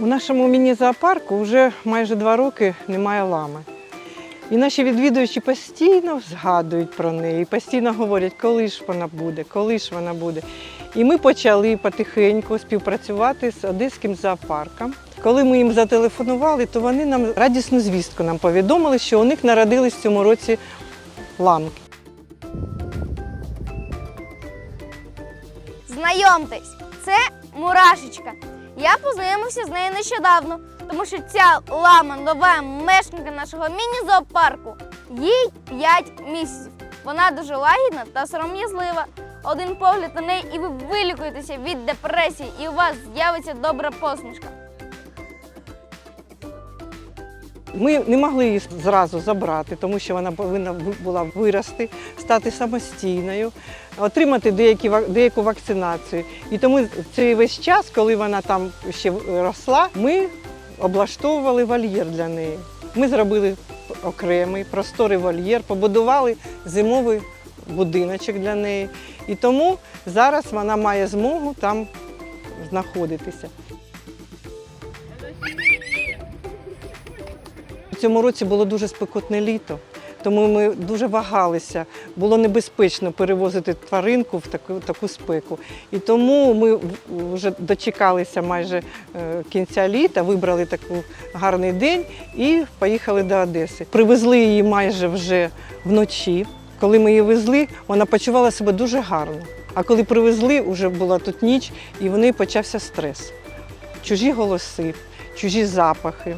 У нашому міні-зоопарку вже майже два роки немає лами. І наші відвідувачі постійно згадують про неї, постійно говорять, коли ж вона буде, коли ж вона буде. І ми почали потихеньку співпрацювати з Одеським зоопарком. Коли ми їм зателефонували, то вони нам радісну звістку нам повідомили, що у них народились в цьому році ламки. Знайомтесь, це мурашечка. Я познайомився з нею нещодавно, тому що ця лама нова мешканка нашого міні-зоопарку. Їй 5 місяців. Вона дуже лагідна та сором'язлива. Один погляд на неї, і ви вилікуєтеся від депресії, і у вас з'явиться добра посмішка. Ми не могли її зразу забрати, тому що вона повинна була вирости, стати самостійною, отримати деякі, деяку вакцинацію. І тому цей весь час, коли вона там ще росла, ми облаштовували вольєр для неї. Ми зробили окремий просторий вольєр, побудували зимовий будиночок для неї. І тому зараз вона має змогу там знаходитися. Цьому році було дуже спекотне літо, тому ми дуже вагалися. Було небезпечно перевозити тваринку в таку, таку спеку. І тому ми вже дочекалися майже е, кінця літа, вибрали такий гарний день і поїхали до Одеси. Привезли її майже вже вночі. Коли ми її везли, вона почувала себе дуже гарно. А коли привезли, вже була тут ніч, і в неї почався стрес. Чужі голоси, чужі запахи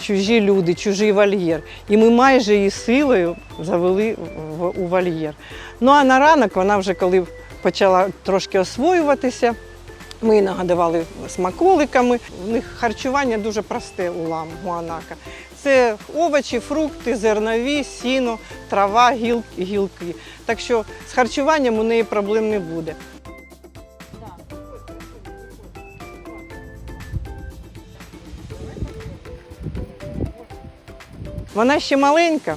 чужі люди, чужий вольєр. І ми майже її силою завели у вольєр. Ну а на ранок вона вже коли почала трошки освоюватися, ми її нагодували смаколиками. У них харчування дуже просте у лам гуанака. Це овочі, фрукти, зернові, сіно, трава, гілки. Так що з харчуванням у неї проблем не буде. Вона ще маленька,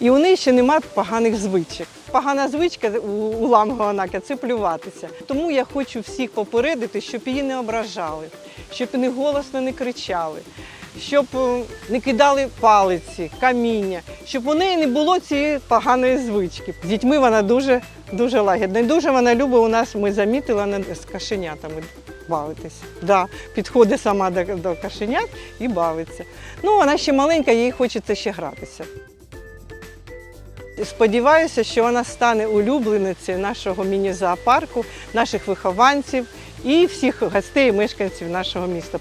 і у неї ще немає поганих звичок. Погана звичка у, ламгоанака це плюватися. Тому я хочу всіх попередити, щоб її не ображали, щоб вони голосно не кричали, щоб е, не кидали палиці, каміння, щоб у неї не було цієї поганої звички. З дітьми вона дуже дуже лагідна. І дуже вона любить у нас, ми замітили, вона з кашенятами бавитись. Да, підходить сама до, до кашенят і бавиться. Ну, вона ще маленька, їй хочеться ще гратися. Сподіваюся, що вона стане улюбленицею нашого міні-зоопарку, наших вихованців і всіх гостей і мешканців нашого міста.